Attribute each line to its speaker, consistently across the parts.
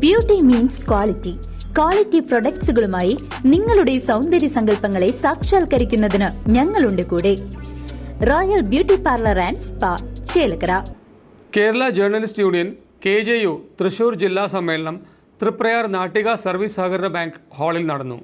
Speaker 1: Beauty means quality quality പ്രൊഡക്ട്സുകളുമായി നിങ്ങളുടെ സൗന്ദര്യ സങ്കല്പങ്ങളെ സാക്ഷാത്കരിക്കുന്നതിന് ഞങ്ങളുണ്ട് കൂടെ. Royal beauty parlour and spa Chelakkara.
Speaker 2: Kerala journalist union K J U Thrissur ജില്ലാ സമ്മേളനം തൃപ്രയാർ നാട്ടിക സർവീസ് സഹകരണ ബാങ്ക് ഹാളിൽ നടന്നു.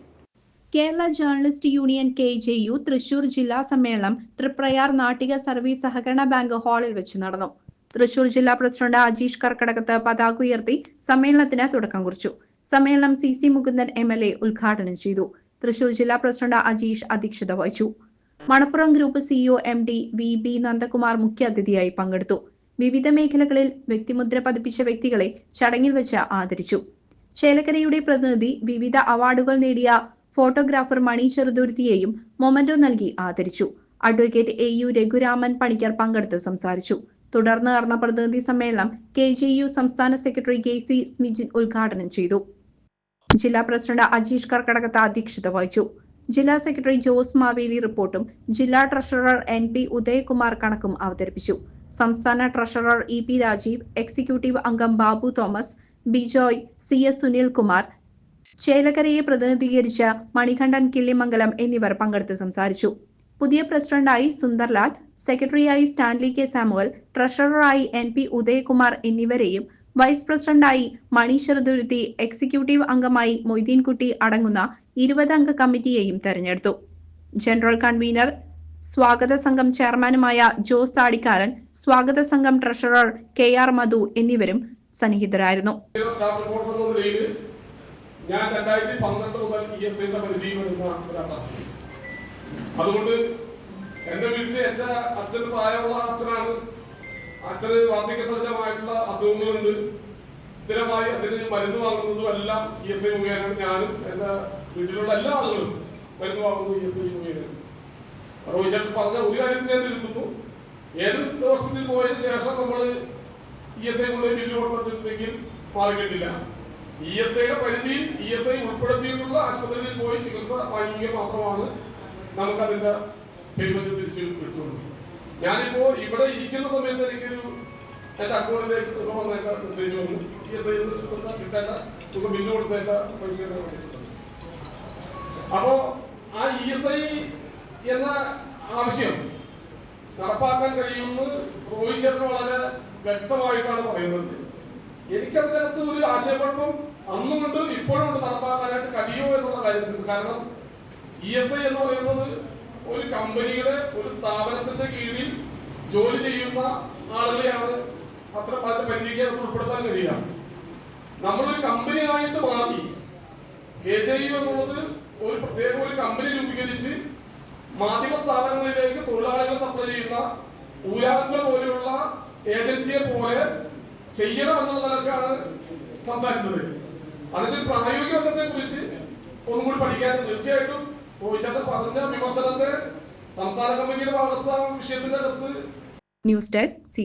Speaker 3: Kerala journalist union K J U Thrissur ജില്ലാ സമ്മേളനം തൃപ്രയാർ നാട്ടിക സർവീസ് സഹകരണ ബാങ്ക് ഹാളിൽ വെച്ച് നടന്നു. തൃശൂർ ജില്ലാ പ്രസിഡന്റ് അജീഷ് കർക്കടകത്ത് പതാക ഉയർത്തി സമ്മേളനത്തിന് തുടക്കം കുറിച്ചു. സമ്മേളനം C C Mukundan M L A ഉദ്ഘാടനം ചെയ്തു. തൃശൂർ ജില്ലാ പ്രസിഡന്റ് അജീഷ് അധ്യക്ഷത വഹിച്ചു. Manappuram group CEO M D V B Nandakumar മുഖ്യാതിഥിയായി പങ്കെടുത്തു. വിവിധ മേഖലകളിൽ വ്യക്തിമുദ്ര പതിപ്പിച്ച വ്യക്തികളെ ചടങ്ങിൽ വെച്ച് ആദരിച്ചു. ചേലക്കരയുടെ പ്രതിനിധി വിവിധ അവാർഡുകൾ നേടിയ ഫോട്ടോഗ്രാഫർ മണി ചെറുതുരുത്തിയെയും മൊമന്റോ നൽകി ആദരിച്ചു. Advocate A U Raghuraman Panicker പങ്കെടുത്ത് സംസാരിച്ചു. തുടർന്ന് നടന്ന പ്രതിനിധി സമ്മേളനം കെ ജെ യു സംസ്ഥാന സെക്രട്ടറി കെ സി സ്മിജിൻ ഉദ്ഘാടനം ചെയ്തു. ജില്ലാ പ്രസിഡന്റ് അജീഷ് കർക്കടകത്ത് അധ്യക്ഷത വഹിച്ചു. ജില്ലാ സെക്രട്ടറി ജോസ് മാവേലി റിപ്പോർട്ടും ജില്ലാ ട്രഷറർ എൻ പി ഉദയകുമാർ കണക്കും അവതരിപ്പിച്ചു. സംസ്ഥാന treasurer E P Rajeev executive അംഗം Babu Thomas Bijoy C S Sunilkumar ചേലക്കരയെ പ്രതിനിധീകരിച്ച മണികണ്ഠൻ കിള്ളിമംഗലം എന്നിവർ പങ്കെടുത്ത് സംസാരിച്ചു. പുതിയ പ്രസിഡന്റായി സുന്ദർലാൽ സെക്രട്ടറിയായി സ്റ്റാൻലി കെ. സാമുവൽ ട്രഷററായി എൻ. പി. ഉദയകുമാർ എന്നിവരെയും വൈസ് പ്രസിഡന്റായി മണി ശരതുരുത്തി എക്സിക്യൂട്ടീവ് അംഗമായി മൊയ്തീൻകുട്ടി അടങ്ങുന്ന ഇരുപതംഗ കമ്മിറ്റിയെയും തെരഞ്ഞെടുത്തു. ജനറൽ കൺവീനർ സ്വാഗത സംഘം ചെയർമാനുമായ ജോസ് താടിക്കാരൻ സ്വാഗത സംഘം ട്രഷറർ കെ. ആർ. മധു എന്നിവരും സന്നിഹിതരായിരുന്നു.
Speaker 4: ഞാൻ രണ്ടായിരത്തി പന്ത്രണ്ട് മുതൽ ഇ എസ് ഐയുടെ അതുകൊണ്ട് എന്റെ വീട്ടിൽ എന്റെ അച്ഛൻ പ്രായമുള്ള അച്ഛനാണ്. അച്ഛന് വാർദ്ധക്യ സഹജമായിട്ടുള്ള അസുഖങ്ങളുണ്ട്. സ്ഥിരമായി അച്ഛന് മരുന്ന് വാങ്ങുന്നതും എല്ലാം ഇ എസ് ഐ മുഖേനയാണ് ഞാനും എന്റെ വീട്ടിലുള്ള എല്ലാ ആളുകളും മരുന്ന് വാങ്ങുന്നത് ഇ എസ് ഐ മുഖേനയാണ്. റോഹിത് ചേട്ടൻ പറഞ്ഞ ഒരു കാര്യം ഞാൻ തിരുത്തുന്നു. ഏത് ഹോസ്പിറ്റലിൽ പോയതിനു ശേഷം നമ്മൾ ഇ എസ് ഐ കൊണ്ട് ബില്ല് കൊടുത്തിട്ടുണ്ടെങ്കിൽ മാറിക്കിട്ടില്ല. ഇ എസ് ഐയുടെ പരിധിയിൽ ഇ എസ് ഐ ഉൾപ്പെടുത്തിയിട്ടുള്ള ആശുപത്രിയിൽ പോയി ചികിത്സ വാങ്ങിക്കുക മാത്രമാണ് നമുക്കതിന്റെ പേയ്മെന്റ് തിരിച്ചു കിട്ടുള്ളൂ ഞാനിപ്പോ ഇവിടെ ഇരിക്കുന്ന സമയത്ത് എനിക്കൊരു എന്റെ അക്കൗണ്ടിലേക്ക് തുക വന്നേക്ക മെസ്സേജ് വന്നു. ഇ എസ് ഐ കിട്ടേണ്ട തുക ബില്ല് കൊടുത്തേക്ക പൈസ അപ്പോ ആ ഇ എസ് ഐ എന്ന ആവശ്യം നടപ്പാക്കാൻ കഴിയുമെന്ന് ശർമ്മ വളരെ വ്യക്തമായിട്ടാണ് പറയുന്നത്. എനിക്കതിനകത്ത് ഒരു ആശയക്കുഴപ്പം അന്നും ഉണ്ട് ഇപ്പോഴും ഉണ്ട് നടപ്പാക്കാനായിട്ട് കഴിയുമോ എന്നുള്ള കാര്യത്തിൽ. കാരണം ഇ എസ് ഐ എന്ന് പറയുന്നത് ഒരു കമ്പനിയുടെ ഒരു സ്ഥാപനത്തിന്റെ കീഴിൽ ജോലി ചെയ്യുന്ന ആളുകളെയാണ് അത്ര അതിന്റെ പരിധിക്ക് അത് ഉൾപ്പെടുത്താൻ കഴിയുക നമ്മളൊരു കമ്പനിയായിട്ട് മാറി കെ ജെ യു എന്നുള്ളത് ഒരു പ്രത്യേക ഒരു കമ്പനി രൂപീകരിച്ച് മാധ്യമ സ്ഥാപനങ്ങളിലേക്ക് തൊഴിലാളികൾ സപ്ലൈ ചെയ്യുന്ന ഊരാളങ്ങൾ പോലെയുള്ള ഏജൻസിയെ പോലെ ചെയ്യണം എന്നുള്ള നിലക്കാണ് സംസാരിച്ചത്. അതിന്റെ പ്രായോഗിക വശത്തെ കുറിച്ച് ഒന്നും കൂടി പഠിക്കാൻ തീർച്ചയായിട്ടും സംസ്ഥാന കമ്മിറ്റിയുടെ ഭാഗത്ത്
Speaker 3: ന്യൂസ് ഡെസ്ക് സി